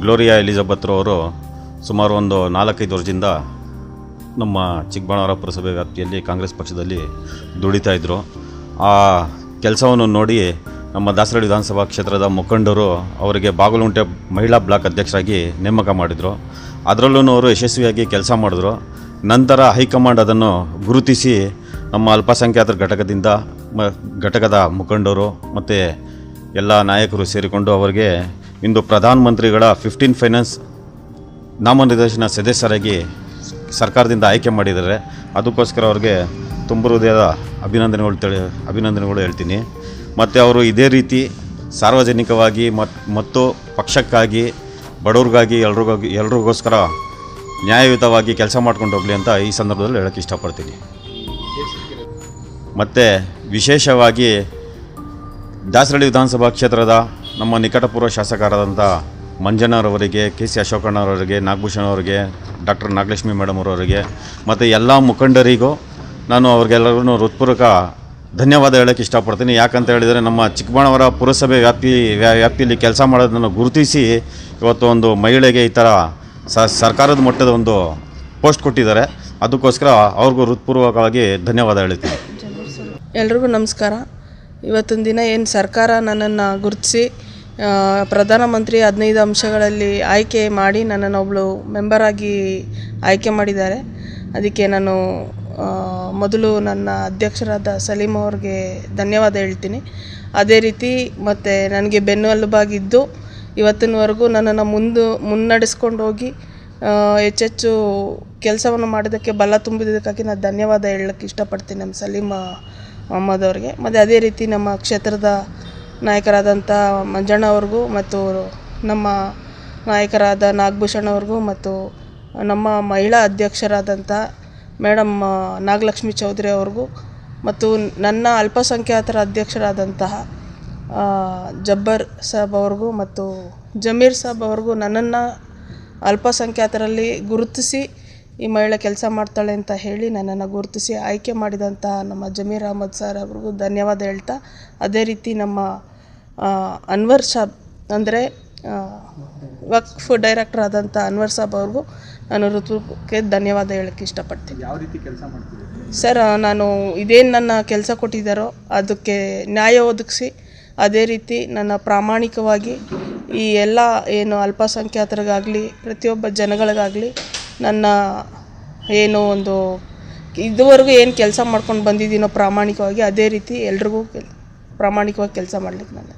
Gloria ಎಲಿಜಬೆತ್ರವರು ಸುಮಾರು ಒಂದು ನಾಲ್ಕೈದು ವರ್ಷದಿಂದ ನಮ್ಮ ಚಿಕ್ಕಬಳ್ಳಾಪುರ ಪುರಸಭೆ ವ್ಯಾಪ್ತಿಯಲ್ಲಿ ಕಾಂಗ್ರೆಸ್ ಪಕ್ಷದಲ್ಲಿ ದುಡಿತಾ ಇದ್ದರು ಆ ಕೆಲಸವನ್ನು ನೋಡಿ ನಮ್ಮ ದಾಸರಳ್ಳಿ ವಿಧಾನಸಭಾ ಕ್ಷೇತ್ರದ ಮುಖಂಡರು ಅವರಿಗೆ ಬಾಗಲುಂಟೆ ಮಹಿಳಾ ಬ್ಲಾಕ್ ಅಧ್ಯಕ್ಷರಾಗಿ ನೇಮಕ ಮಾಡಿದರು. ಅದರಲ್ಲೂ ಅವರು ಯಶಸ್ವಿಯಾಗಿ ಕೆಲಸ ಮಾಡಿದ್ರು. ನಂತರ ಹೈಕಮಾಂಡ್ ಅದನ್ನು ಗುರುತಿಸಿ ನಮ್ಮ ಅಲ್ಪಸಂಖ್ಯಾತರ ಘಟಕದಿಂದ ಘಟಕದ ಮುಖಂಡರು ಮತ್ತು ಎಲ್ಲ ನಾಯಕರು ಸೇರಿಕೊಂಡು ಅವರಿಗೆ ಇಂದು ಪ್ರಧಾನಮಂತ್ರಿಗಳ ಫಿಫ್ಟೀನ್ ಫೈನಾನ್ಸ್ ನಾಮನಿರ್ದೇಶನ ಸದಸ್ಯರಾಗಿ ಸರ್ಕಾರದಿಂದ ಆಯ್ಕೆ ಮಾಡಿದ್ದಾರೆ. ಅದಕ್ಕೋಸ್ಕರ ಅವ್ರಿಗೆ ತುಂಬ ಹೃದಯದ ಅಭಿನಂದನೆಗಳು ತಿಳಿ, ಅಭಿನಂದನೆಗಳು ಹೇಳ್ತೀನಿ. ಮತ್ತು ಅವರು ಇದೇ ರೀತಿ ಸಾರ್ವಜನಿಕವಾಗಿ ಮತ್, ಮತ್ತು ಪಕ್ಷಕ್ಕಾಗಿ, ಬಡವ್ರಿಗಾಗಿ, ಎಲ್ರಿಗಾಗಿ, ಎಲ್ರಿಗೋಸ್ಕರ ನ್ಯಾಯಯುತವಾಗಿ ಕೆಲಸ ಮಾಡ್ಕೊಂಡು ಹೋಗಲಿ ಅಂತ ಈ ಸಂದರ್ಭದಲ್ಲಿ ಹೇಳೋಕ್ಕೆ ಇಷ್ಟಪಡ್ತೀನಿ. ಮತ್ತು ವಿಶೇಷವಾಗಿ ದಾಸರಳ್ಳಿ ವಿಧಾನಸಭಾ ಕ್ಷೇತ್ರದ ನಮ್ಮ ನಿಕಟಪೂರ್ವ ಶಾಸಕರಾದಂಥ ಮಂಜಣ್ಣರವರಿಗೆ ಕೆ ಸಿ ಅಶೋಕಣ್ಣವರಿಗೆ ನಾಗಭೂಷಣ್ ಅವರಿಗೆ, ಡಾಕ್ಟರ್ ನಾಗಲಕ್ಷ್ಮಿ ಮೇಡಮ್ ಅವರವರಿಗೆ, ಮತ್ತು ಎಲ್ಲ ಮುಖಂಡರಿಗೂ ನಾನು ಅವ್ರಿಗೆಲ್ಲರಿಗೂ ಹೃತ್ಪೂರ್ವಕ ಧನ್ಯವಾದ ಹೇಳೋಕ್ಕೆ ಇಷ್ಟಪಡ್ತೀನಿ. ಯಾಕಂತ ಹೇಳಿದರೆ ನಮ್ಮ ಚಿಕ್ಕಬಳ್ಳಾಪುರ ಪುರಸಭೆ ವ್ಯಾಪ್ತಿ, ವ್ಯಾ- ವ್ಯಾಪ್ತಿಯಲ್ಲಿ ಕೆಲಸ ಮಾಡೋದನ್ನು ಗುರುತಿಸಿ ಇವತ್ತು ಒಂದು ಮಹಿಳೆಗೆ ಈ ಥರ ಸರ್ಕಾರದ ಮಟ್ಟದ ಒಂದು ಪೋಸ್ಟ್ ಕೊಟ್ಟಿದ್ದಾರೆ. ಅದಕ್ಕೋಸ್ಕರ ಅವ್ರಿಗೂ ಹೃತ್ಪೂರ್ವಕವಾಗಿ ಧನ್ಯವಾದ ಹೇಳ್ತೀನಿ. ಎಲ್ರಿಗೂ ನಮಸ್ಕಾರ. ಇವತ್ತೊಂದು ದಿನ ಏನು ಸರ್ಕಾರ ನನ್ನನ್ನು ಗುರುತಿಸಿ ಪ್ರಧಾನಮಂತ್ರಿ ಹದಿನೈದು ಅಂಶಗಳಲ್ಲಿ ಆಯ್ಕೆ ಮಾಡಿ ನನ್ನನ್ನು ಒಬ್ಬಳು ಮೆಂಬರಾಗಿ ಆಯ್ಕೆ ಮಾಡಿದ್ದಾರೆ. ಅದಕ್ಕೆ ನಾನು ಮೊದಲು ನನ್ನ ಅಧ್ಯಕ್ಷರಾದ ಸಲೀಂ ಅವ್ರಿಗೆ ಧನ್ಯವಾದ ಹೇಳ್ತೀನಿ. ಅದೇ ರೀತಿ ಮತ್ತು ನನಗೆ ಬೆನ್ನೆಲುಬಾಗಿದ್ದು ಇವತ್ತಿನವರೆಗೂ ನನ್ನನ್ನು ಮುಂದೆ, ಮುನ್ನಡೆಸ್ಕೊಂಡು ಹೋಗಿ ಹೆಚ್ಚೆಚ್ಚು ಕೆಲಸವನ್ನು ಮಾಡೋದಕ್ಕೆ ಬಲ ತುಂಬಿದ್ದಕ್ಕಾಗಿ ನಾನು ಧನ್ಯವಾದ ಹೇಳಕ್ಕೆ ಇಷ್ಟಪಡ್ತೀನಿ ನಮ್ಮ ಸಲೀಮ ಮೊಹಮ್ಮದ್ ಅವ್ರಿಗೆ. ಮತ್ತು ಅದೇ ರೀತಿ ನಮ್ಮ ಕ್ಷೇತ್ರದ ನಾಯಕರಾದಂಥ ಮಂಜಣ್ಣ ಅವ್ರಿಗೂ ಮತ್ತು ನಮ್ಮ ನಾಯಕರಾದ ನಾಗಭೂಷಣ್ ಅವ್ರಿಗೂ ಮತ್ತು ನಮ್ಮ ಮಹಿಳಾ ಅಧ್ಯಕ್ಷರಾದಂಥ ಮೇಡಮ್ ನಾಗಲಕ್ಷ್ಮಿ ಚೌಧರಿ ಅವ್ರಿಗೂ ಮತ್ತು ನನ್ನ ಅಲ್ಪಸಂಖ್ಯಾತರ ಅಧ್ಯಕ್ಷರಾದಂತಹ ಜಬ್ಬರ್ ಸಾಬ್ ಅವ್ರಿಗೂ ಮತ್ತು ಜಮೀರ್ ಸಾಬ್ ಅವ್ರಿಗೂ ನನ್ನನ್ನು ಅಲ್ಪಸಂಖ್ಯಾತರಲ್ಲಿ ಗುರುತಿಸಿ ಈ ಮಹಿಳೆ ಕೆಲಸ ಮಾಡ್ತಾಳೆ ಅಂತ ಹೇಳಿ ನನ್ನನ್ನು ಗುರುತಿಸಿ ಆಯ್ಕೆ ಮಾಡಿದಂಥ ನಮ್ಮ ಜಮೀರ್ ಅಹಮದ್ ಸರ್ ಅವ್ರಿಗೂ ಧನ್ಯವಾದ ಹೇಳ್ತಾ ಅದೇ ರೀತಿ ನಮ್ಮ ಅನ್ವರ್ ಸಾಬ್ ಅಂದರೆ ವಕ್ಫ್ ಡೈರೆಕ್ಟರ್ ಆದಂಥ ಅನ್ವರ್ ಸಾಬ್ ಅವ್ರಿಗೂ ನಾನು ಋತುಕ್ಕೆ ಧನ್ಯವಾದ ಹೇಳಕ್ಕೆ ಇಷ್ಟಪಡ್ತೀನಿ. ಯಾವ ರೀತಿ ಕೆಲಸ ಮಾಡ್ತೀನಿ ಸರ್ ನಾನು ಇದೇನು ನನ್ನ ಕೆಲಸ ಕೊಟ್ಟಿದ್ದಾರೋ ಅದಕ್ಕೆ ನ್ಯಾಯ ಒದಗಿಸಿ ಅದೇ ರೀತಿ ನನ್ನ ಪ್ರಾಮಾಣಿಕವಾಗಿ ಈ ಎಲ್ಲ ಏನು ಅಲ್ಪಸಂಖ್ಯಾತರಿಗಾಗಲಿ ಪ್ರತಿಯೊಬ್ಬ ಜನಗಳಿಗಾಗಲಿ ನನ್ನ ಏನು ಒಂದು ಇದುವರೆಗೂ ಏನು ಕೆಲಸ ಮಾಡ್ಕೊಂಡು ಬಂದಿದ್ದೀನೋ ಪ್ರಾಮಾಣಿಕವಾಗಿ, ಅದೇ ರೀತಿ ಎಲ್ರಿಗೂ ಪ್ರಾಮಾಣಿಕವಾಗಿ ಕೆಲಸ ಮಾಡ್ಲಿಕ್ಕೆ ನಾನು.